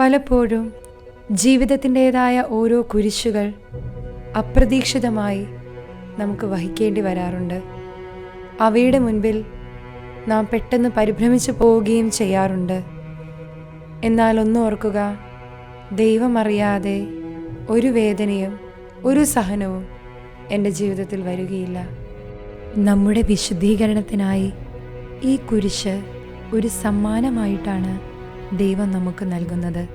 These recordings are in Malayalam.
പലപ്പോഴും ജീവിതത്തിന്റെതായ ഓരോ കുരിശുകൾ അപ്രതീക്ഷിതമായി നമുക്ക് വഹിക്കേണ്ടി വരാറുണ്ട്. അവയുടെ മുൻപിൽ നാം പെട്ടെന്ന് പരിഭ്രമിച്ചു പോവുകയും ചെയ്യാറുണ്ട്. എന്നാൽ ഒന്നോർക്കുക ദൈവമറിയാതെ ഒരു വേദനയും ഒരു സഹനവും എന്റെ ജീവിതത്തിൽ വരികയില്ല. നമ്മുടെ വിശുദ്ധീകരണത്തിനായി ഈ കുരിശ് ഒരു സമ്മാനമായിട്ടാണ് ദൈവം നമുക്ക് നൽകുന്നത്.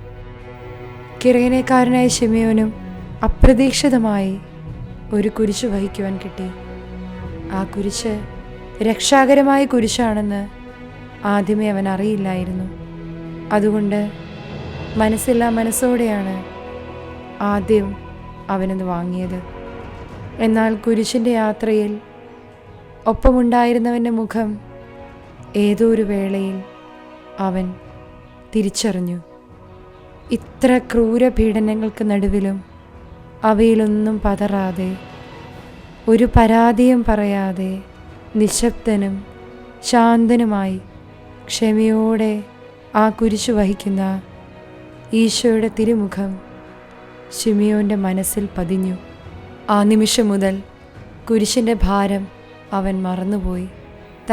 കിറയനക്കാരനായ ഷിമയോനും അപ്രതീക്ഷിതമായി ഒരു കുരിശ് വഹിക്കുവാൻ കിട്ടി. ആ കുരിശ് രക്ഷാകരമായ കുരിശാണെന്ന് ആദ്യമേ അവൻ അറിയില്ലായിരുന്നു. അതുകൊണ്ട് മനസ്സില്ലാ മനസ്സോടെയാണ് ആദ്യം അവനത് വാങ്ങിയത്. എന്നാൽ കുരിശിന്റെ യാത്രയിൽ ഒപ്പമുണ്ടായിരുന്നവന്റെ മുഖം ഏതോ ഒരു വേളയിൽ അവൻ തിരിച്ചറിഞ്ഞു. ഇത്ര ക്രൂര പീഡനങ്ങൾക്ക് നടുവിലും അവയിലൊന്നും പതറാതെ ഒരു പരാതിയും പറയാതെ നിശബ്ദനും ശാന്തനുമായി ക്ഷമയോടെ ആ കുരിശു വഹിക്കുന്ന ഈശോയുടെ തിരുമുഖം ഷിമിയോന്റെ മനസ്സിൽ പതിഞ്ഞു. ആ നിമിഷം മുതൽ കുരിശിന്റെ ഭാരം അവൻ മറന്നുപോയി.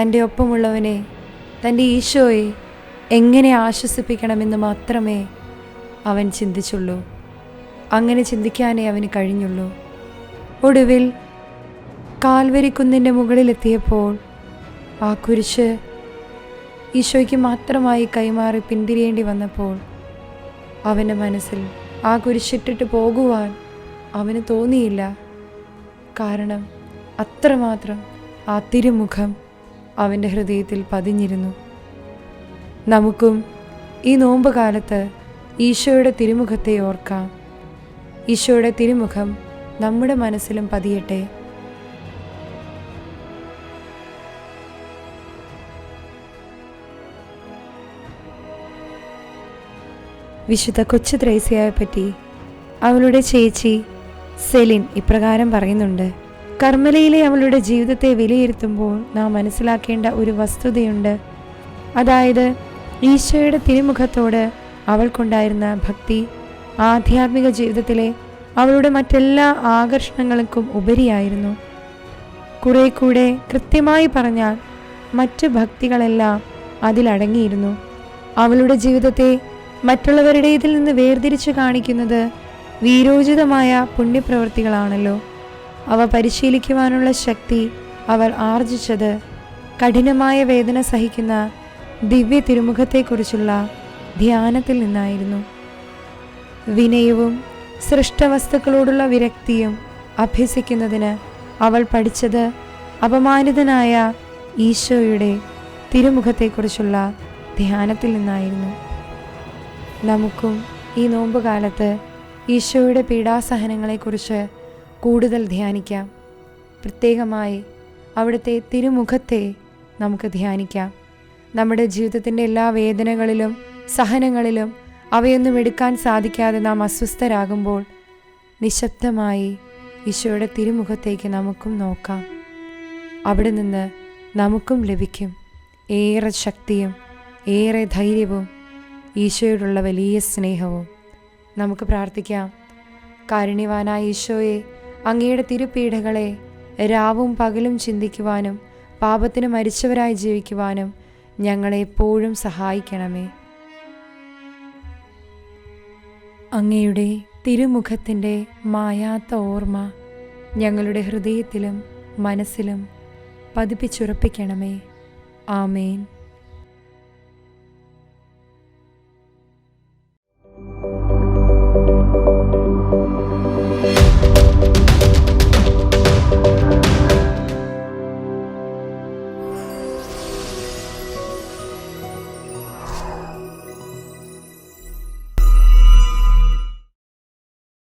തന്റെ ഒപ്പമുള്ളവനെ തന്റെ ഈശോയെ എങ്ങനെ ആശ്വസിപ്പിക്കണമെന്ന് മാത്രമേ അവൻ ചിന്തിച്ചുള്ളൂ. അങ്ങനെ ചിന്തിക്കാനേ അവന് കഴിഞ്ഞുള്ളൂ. ഒടുവിൽ കാൽവരിക്കുന്നിന്റെ മുകളിലെത്തിയപ്പോൾ ആ കുരിശ് ഈശോയ്ക്ക് മാത്രമായി കൈമാറി പിന്തിരിയേണ്ടി വന്നപ്പോൾ അവന്റെ മനസ്സിൽ ആ കുരിശിട്ടിട്ട് പോകുവാൻ അവന് തോന്നിയില്ല. കാരണം അത്രമാത്രം ആ തിരുമുഖം അവന്റെ ഹൃദയത്തിൽ പതിഞ്ഞിരുന്നു. നമുക്കും ഈ നോമ്പ് കാലത്ത് ഈശോയുടെ തിരുമുഖത്തെ ഓർക്കാം. ഈശോയുടെ തിരുമുഖം നമ്മുടെ മനസ്സിലും പതിയട്ടെ. വിശുദ്ധ കൊച്ചു ത്രേസ്യയെ പറ്റി അവളുടെ ചേച്ചി സെലിൻ ഇപ്രകാരം പറയുന്നുണ്ട് കർമ്മലയിലെ അവളുടെ ജീവിതത്തെ വിലയിരുത്തുമ്പോൾ നാം മനസ്സിലാക്കേണ്ട ഒരു വസ്തുതയുണ്ട്. അതായത് ഈശോയുടെ തിരുമുഖത്തോട് അവൾക്കുണ്ടായിരുന്ന ഭക്തി ആധ്യാത്മിക ജീവിതത്തിലെ അവളുടെ മറ്റെല്ലാ ആകർഷണങ്ങൾക്കും ഉപരിയായിരുന്നു. കുറെ കൂടെ കൃത്യമായി പറഞ്ഞാൽ മറ്റ് ഭക്തികളെല്ലാം അതിലടങ്ങിയിരുന്നു അവളുടെ ജീവിതത്തെ മറ്റുള്ളവരുടേതിൽ നിന്ന് വേർതിരിച്ചു കാണിക്കുന്നത് വീരോചിതമായ പുണ്യപ്രവൃത്തികളാണല്ലോ. അവ പരിശീലിക്കുവാനുള്ള ശക്തി അവർ ആർജിച്ചത് കഠിനമായ വേദന സഹിക്കുന്ന ദിവ്യ തിരുമുഖത്തെക്കുറിച്ചുള്ള ധ്യാനത്തിൽ നിന്നായിരുന്നു. വിനയവും സൃഷ്ടവസ്തുക്കളോടുള്ള വിരക്തിയും അഭ്യസിക്കുന്നതിന് അവൾ പഠിച്ചത് അപമാനിതനായ ഈശോയുടെ തിരുമുഖത്തെക്കുറിച്ചുള്ള ധ്യാനത്തിൽ നിന്നായിരുന്നു. നമുക്കും ഈ നോമ്പുകാലത്ത് ഈശോയുടെ പീഡാസഹനങ്ങളെക്കുറിച്ച് കൂടുതൽ ധ്യാനിക്കാം. പ്രത്യേകമായി അവിടുത്തെ തിരുമുഖത്തെ നമുക്ക് ധ്യാനിക്കാം. നമ്മുടെ ജീവിതത്തിന്റെ എല്ലാ വേദനകളിലും സഹനങ്ങളിലും അവയൊന്നും എടുക്കാൻ സാധിക്കാതെ നാം അസ്വസ്ഥരാകുമ്പോൾ നിശബ്ദമായി ഈശോയുടെ തിരുമുഖത്തേക്ക് നമുക്കും നോക്കാം. അവിടെ നിന്ന് നമുക്കും ലഭിക്കും. ഏറെ ശക്തിയും ഏറെ ധൈര്യവും ഈശോയോടുള്ള വലിയ സ്നേഹവും. നമുക്ക് പ്രാർത്ഥിക്കാം. കാരുണ്യവാനായ ഈശോയെ അങ്ങയുടെ തിരുപീഠകളെ രാവും പകലും ചിന്തിക്കുവാനും പാപത്തിന് മരിച്ചവരായി ജീവിക്കുവാനും ഞങ്ങളെ എപ്പോഴും സഹായിക്കണമേ. അങ്ങയുടെ തിരുമുഖത്തിന്റെ മായാത്ത ഓർമ്മ ഞങ്ങളുടെ ഹൃദയത്തിലും മനസ്സിലും പതിപ്പിച്ചുറപ്പിക്കണമേ. ആമേൻ.